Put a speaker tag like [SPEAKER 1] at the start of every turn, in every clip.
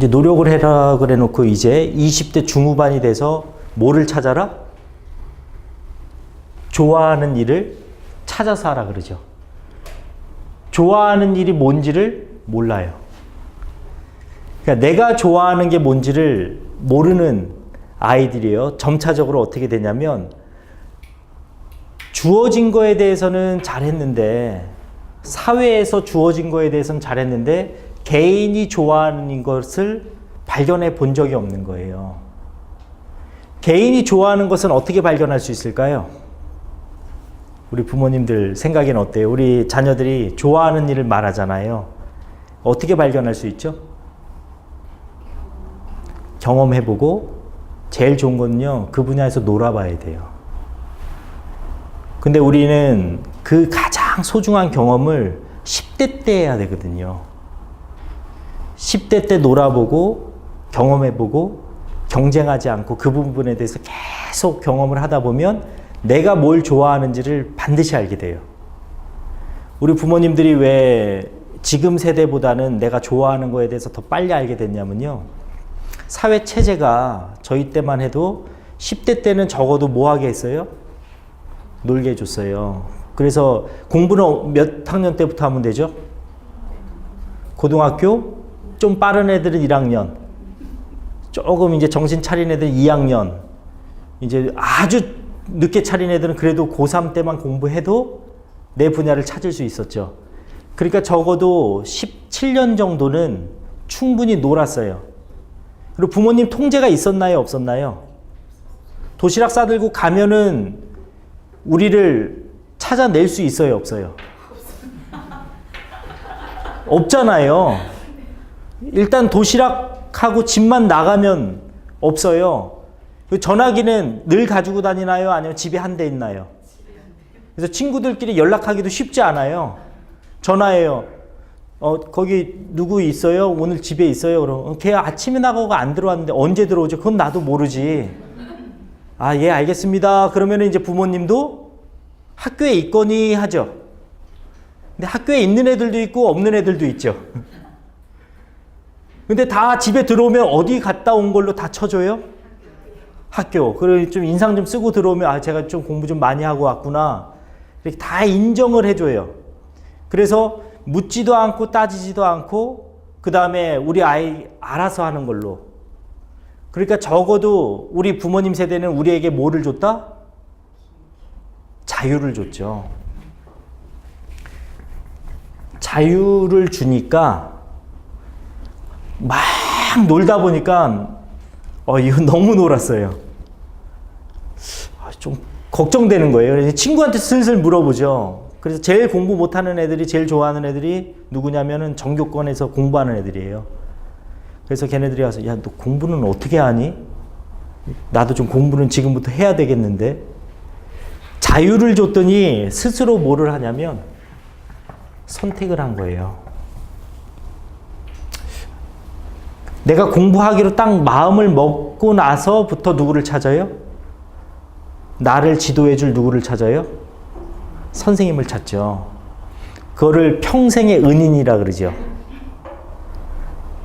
[SPEAKER 1] 이제 노력을 해라 그래 놓고 이제 20대 중후반이 돼서 뭐를 찾아라? 좋아하는 일을 찾아서 하라 그러죠. 좋아하는 일이 뭔지를 몰라요. 그러니까 내가 좋아하는 게 뭔지를 모르는 아이들이에요. 점차적으로 어떻게 되냐면 주어진 거에 대해서는 잘했는데 사회에서 주어진 거에 대해서는 잘했는데 개인이 좋아하는 것을 발견해 본 적이 없는 거예요. 개인이 좋아하는 것은 어떻게 발견할 수 있을까요? 우리 부모님들 생각엔 어때요? 우리 자녀들이 좋아하는 일을 말하잖아요. 어떻게 발견할 수 있죠? 경험해보고 제일 좋은 거는요, 그 분야에서 놀아봐야 돼요. 근데 우리는 그 가장 소중한 경험을 10대 때 해야 되거든요. 10대 때 놀아보고 경험해보고 경쟁하지 않고 그 부분에 대해서 계속 경험을 하다 보면 내가 뭘 좋아하는지를 반드시 알게 돼요. 우리 부모님들이 왜 지금 세대보다는 내가 좋아하는 거에 대해서 더 빨리 알게 됐냐면요. 사회 체제가 저희 때만 해도 10대 때는 적어도 뭐 하게 했어요? 놀게 해줬어요. 그래서 공부는 몇 학년 때부터 하면 되죠? 고등학교? 좀 빠른 애들은 1학년. 조금 이제 정신 차린 애들은 2학년. 이제 아주 늦게 차린 애들은 그래도 고3 때만 공부해도 내 분야를 찾을 수 있었죠. 그러니까 적어도 17년 정도는 충분히 놀았어요. 그리고 부모님 통제가 있었나요? 없었나요? 도시락 싸들고 가면은 우리를 찾아낼 수 있어요? 없어요? 없잖아요. 일단 도시락하고 집만 나가면 없어요. 그 전화기는 늘 가지고 다니나요? 아니면 집에 한 대 있나요? 그래서 친구들끼리 연락하기도 쉽지 않아요. 전화해요. 어, 거기 누구 있어요? 오늘 집에 있어요? 그럼 어, 걔 아침에 나가고 안 들어왔는데 언제 들어오죠? 그건 나도 모르지. 아, 예, 알겠습니다. 그러면 이제 부모님도 학교에 있거니 하죠. 근데 학교에 있는 애들도 있고 없는 애들도 있죠. 근데 다 집에 들어오면 어디 갔다 온 걸로 다 쳐줘요? 학교. 그리고 좀 인상 좀 쓰고 들어오면 아, 제가 좀 공부 좀 많이 하고 왔구나. 이렇게 다 인정을 해줘요. 그래서 묻지도 않고 따지지도 않고 그 다음에 우리 아이 알아서 하는 걸로. 그러니까 적어도 우리 부모님 세대는 우리에게 뭐를 줬다? 자유를 줬죠. 자유를 주니까 막 놀다 보니까 어 이거 너무 놀았어요. 아, 좀 걱정되는 거예요. 친구한테 슬슬 물어보죠. 그래서 제일 공부 못하는 애들이 제일 좋아하는 애들이 누구냐면은 전교권에서 공부하는 애들이에요. 그래서 걔네들이 와서 야 너 공부는 어떻게 하니? 나도 좀 공부는 지금부터 해야 되겠는데 자유를 줬더니 스스로 뭐를 하냐면 선택을 한 거예요. 내가 공부하기로 딱 마음을 먹고 나서부터 누구를 찾아요? 나를 지도해 줄 누구를 찾아요? 선생님을 찾죠. 그거를 평생의 은인이라 그러죠.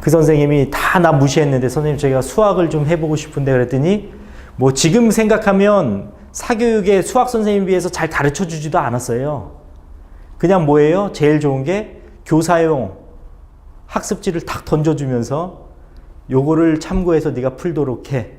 [SPEAKER 1] 그 선생님이 다 나 무시했는데 선생님 제가 수학을 좀 해보고 싶은데 그랬더니 뭐 지금 생각하면 사교육의 수학 선생님에 비해서 잘 가르쳐 주지도 않았어요. 그냥 뭐예요? 제일 좋은 게 교사용 학습지를 탁 던져주면서 요거를 참고해서 네가 풀도록 해.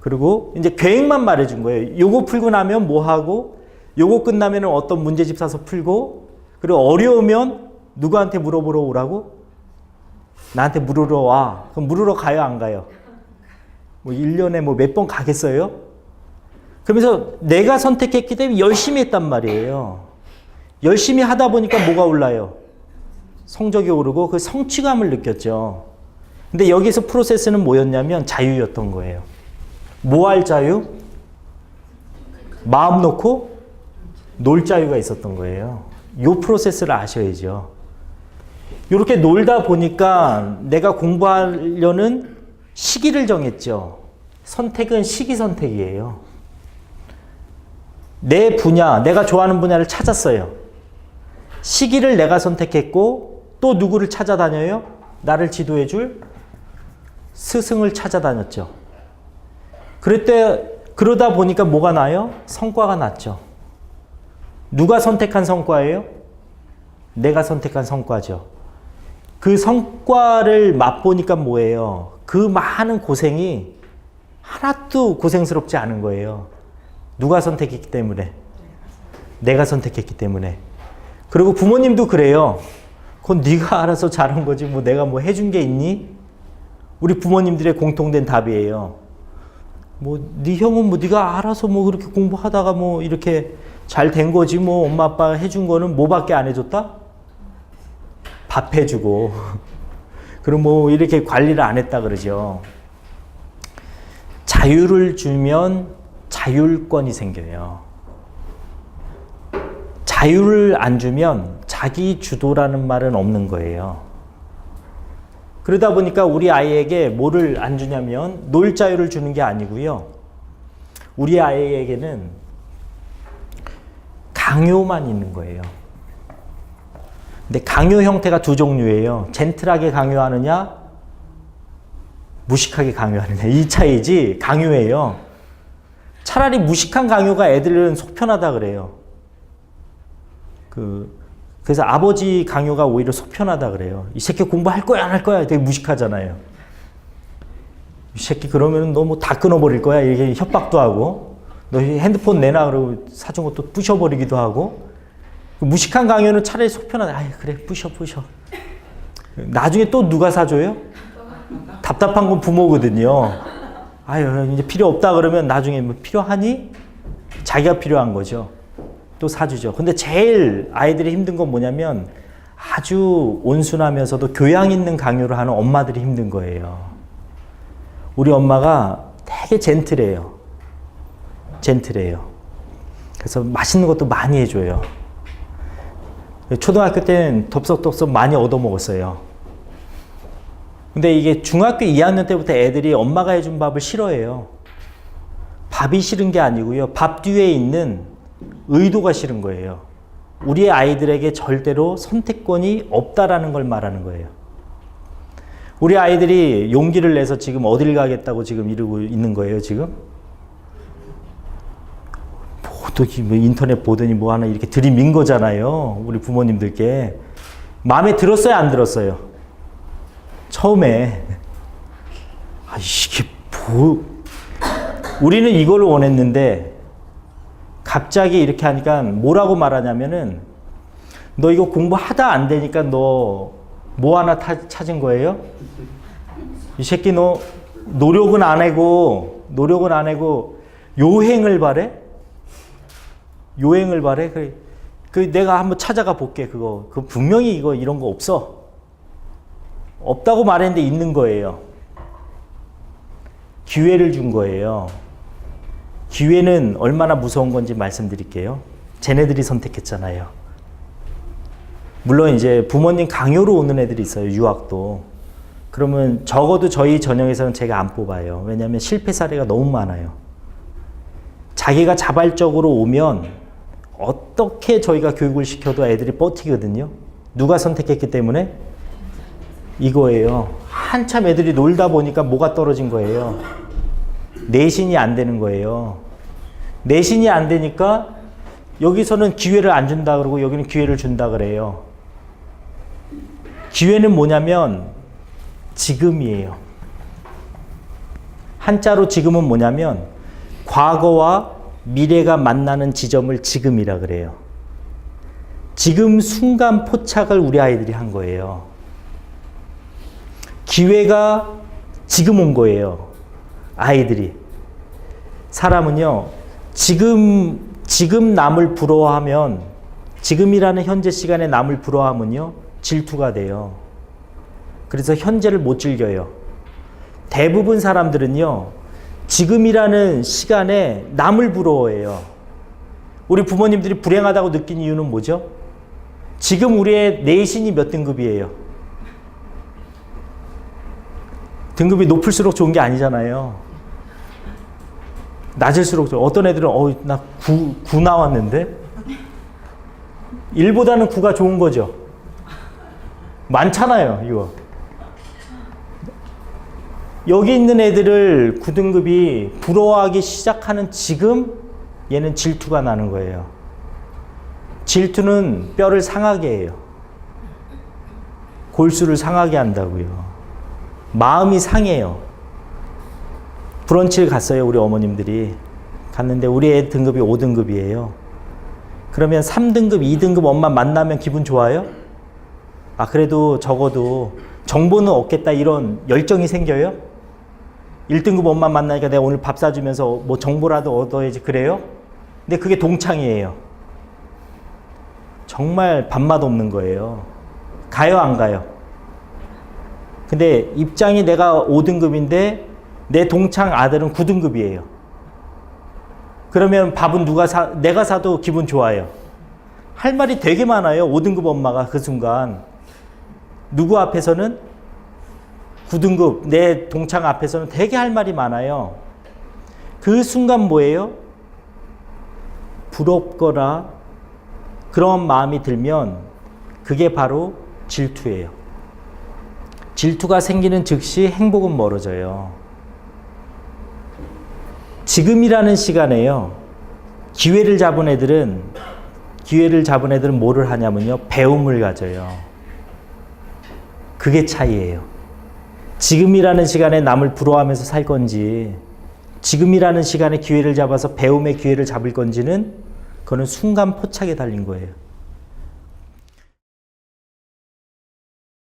[SPEAKER 1] 그리고 이제 계획만 말해준 거예요. 요거 풀고 나면 뭐 하고, 요거 끝나면 어떤 문제집 사서 풀고, 그리고 어려우면 누구한테 물어보러 오라고? 나한테 물으러 와. 그럼 물으러 가요, 안 가요? 뭐 1년에 뭐 몇 번 가겠어요? 그러면서 내가 선택했기 때문에 열심히 했단 말이에요. 열심히 하다 보니까 뭐가 올라요? 성적이 오르고 그 성취감을 느꼈죠. 근데 여기서 프로세스는 뭐였냐면 자유였던 거예요. 뭐 할 자유? 마음 놓고 놀 자유가 있었던 거예요. 요 프로세스를 아셔야죠. 이렇게 놀다 보니까 내가 공부하려는 시기를 정했죠. 선택은 시기 선택이에요. 내 분야, 내가 좋아하는 분야를 찾았어요. 시기를 내가 선택했고 또 누구를 찾아다녀요? 나를 지도해 줄 스승을 찾아다녔죠. 그랬대 그러다 보니까 뭐가 나요? 성과가 났죠. 누가 선택한 성과예요? 내가 선택한 성과죠. 그 성과를 맛보니까 뭐예요? 그 많은 고생이 하나도 고생스럽지 않은 거예요. 누가 선택했기 때문에. 내가 선택했기 때문에. 그리고 부모님도 그래요. 그건 네가 알아서 잘한 거지 뭐 내가 뭐 해준 게 있니? 우리 부모님들의 공통된 답이에요. 뭐 네 형은 뭐 네가 알아서 뭐 그렇게 공부하다가 뭐 이렇게 잘 된 거지 뭐 엄마 아빠 해준 거는 뭐밖에 안 해줬다? 밥 해주고 그럼 뭐 이렇게 관리를 안 했다 그러죠. 자유를 주면 자율권이 생겨요. 자유를 안 주면 자기 주도라는 말은 없는 거예요. 그러다 보니까 우리 아이에게 뭐를 안 주냐면 놀 자유를 주는 게 아니고요. 우리 아이에게는 강요만 있는 거예요. 근데 강요 형태가 두 종류예요. 젠틀하게 강요하느냐, 무식하게 강요하느냐. 이 차이지 강요예요. 차라리 무식한 강요가 애들은 속 편하다 그래요. 그 그래서 아버지 강요가 오히려 속 편하다 그래요. 이 새끼 공부할 거야 안 할 거야 되게 무식하잖아요. 이 새끼 그러면 너 뭐 다 끊어버릴 거야 이렇게 협박도 하고 너 핸드폰 내놔 그러고 사준 것도 부셔버리기도 하고 그 무식한 강요는 차라리 속 편하다. 아 그래 부셔 부셔. 나중에 또 누가 사줘요? 답답한 건 부모거든요. 아유 이제 필요 없다 그러면 나중에 뭐 필요하니? 자기가 필요한 거죠. 또 사주죠. 근데 제일 아이들이 힘든 건 뭐냐면 아주 온순하면서도 교양 있는 강요를 하는 엄마들이 힘든 거예요. 우리 엄마가 되게 젠틀해요. 젠틀해요. 그래서 맛있는 것도 많이 해줘요. 초등학교 때는 덥석덥석 많이 얻어먹었어요. 근데 이게 중학교 2학년 때부터 애들이 엄마가 해준 밥을 싫어해요. 밥이 싫은 게 아니고요. 밥 뒤에 있는 의도가 싫은 거예요. 우리의 아이들에게 절대로 선택권이 없다라는 걸 말하는 거예요. 우리 아이들이 용기를 내서 지금 어딜 가겠다고 지금 이러고 있는 거예요, 지금? 또 인터넷 보더니 뭐 하나 이렇게 들이민 거잖아요. 우리 부모님들께. 마음에 들었어요, 안 들었어요? 처음에. 아, 이게 뭐. 우리는 이걸 원했는데, 갑자기 이렇게 하니까 뭐라고 말하냐면은, 너 이거 공부하다 안 되니까 너 뭐 하나 타, 찾은 거예요? 이 새끼 너 노력은 안 하고, 노력은 안 하고, 요행을 바래? 요행을 바래? 그, 그 내가 한번 찾아가 볼게, 그거. 그 분명히 이거 이런 거 없어. 없다고 말했는데 있는 거예요. 기회를 준 거예요. 기회는 얼마나 무서운 건지 말씀드릴게요. 쟤네들이 선택했잖아요. 물론 이제 부모님 강요로 오는 애들이 있어요. 유학도. 그러면 적어도 저희 전형에서는 제가 안 뽑아요. 왜냐하면 실패 사례가 너무 많아요. 자기가 자발적으로 오면 어떻게 저희가 교육을 시켜도 애들이 버티거든요. 누가 선택했기 때문에? 이거예요. 한참 애들이 놀다 보니까 뭐가 떨어진 거예요. 내신이 안 되는 거예요. 내신이 안 되니까 여기서는 기회를 안 준다 그러고 여기는 기회를 준다 그래요. 기회는 뭐냐면 지금이에요. 한자로 지금은 뭐냐면 과거와 미래가 만나는 지점을 지금이라 그래요. 지금 순간 포착을 우리 아이들이 한 거예요. 기회가 지금 온 거예요. 아이들이. 사람은요, 지금, 지금 남을 부러워하면, 지금이라는 현재 시간에 남을 부러워하면요, 질투가 돼요. 그래서 현재를 못 즐겨요. 대부분 사람들은요, 지금이라는 시간에 남을 부러워해요. 우리 부모님들이 불행하다고 느낀 이유는 뭐죠? 지금 우리의 내신이 몇 등급이에요? 등급이 높을수록 좋은 게 아니잖아요. 낮을수록. 어떤 애들은 어, 나 9, 9 나왔는데 1보다는 9가 좋은 거죠. 많잖아요, 이거. 여기 있는 애들을 9등급이 부러워하기 시작하는 지금 얘는 질투가 나는 거예요. 질투는 뼈를 상하게 해요. 골수를 상하게 한다고요. 마음이 상해요. 브런치를 갔어요, 우리 어머님들이. 갔는데 우리 애 등급이 5등급이에요. 그러면 3등급, 2등급 엄마 만나면 기분 좋아요? 아, 그래도 적어도 정보는 얻겠다 이런 열정이 생겨요? 1등급 엄마 만나니까 내가 오늘 밥 사주면서 뭐 정보라도 얻어야지 그래요? 근데 그게 동창이에요. 정말 밥맛 없는 거예요. 가요, 안 가요? 근데 입장이 내가 5등급인데 내 동창 아들은 9등급이에요. 그러면 밥은 누가 사, 내가 사도 기분 좋아요. 할 말이 되게 많아요. 5등급 엄마가 그 순간. 누구 앞에서는 9등급, 내 동창 앞에서는 되게 할 말이 많아요. 그 순간 뭐예요? 부럽거나 그런 마음이 들면 그게 바로 질투예요. 질투가 생기는 즉시 행복은 멀어져요. 지금이라는 시간에요. 기회를 잡은 애들은 기회를 잡은 애들은 뭐를 하냐면요. 배움을 가져요. 그게 차이예요. 지금이라는 시간에 남을 부러워하면서 살 건지 지금이라는 시간에 기회를 잡아서 배움의 기회를 잡을 건지는 그거는 순간 포착에 달린 거예요.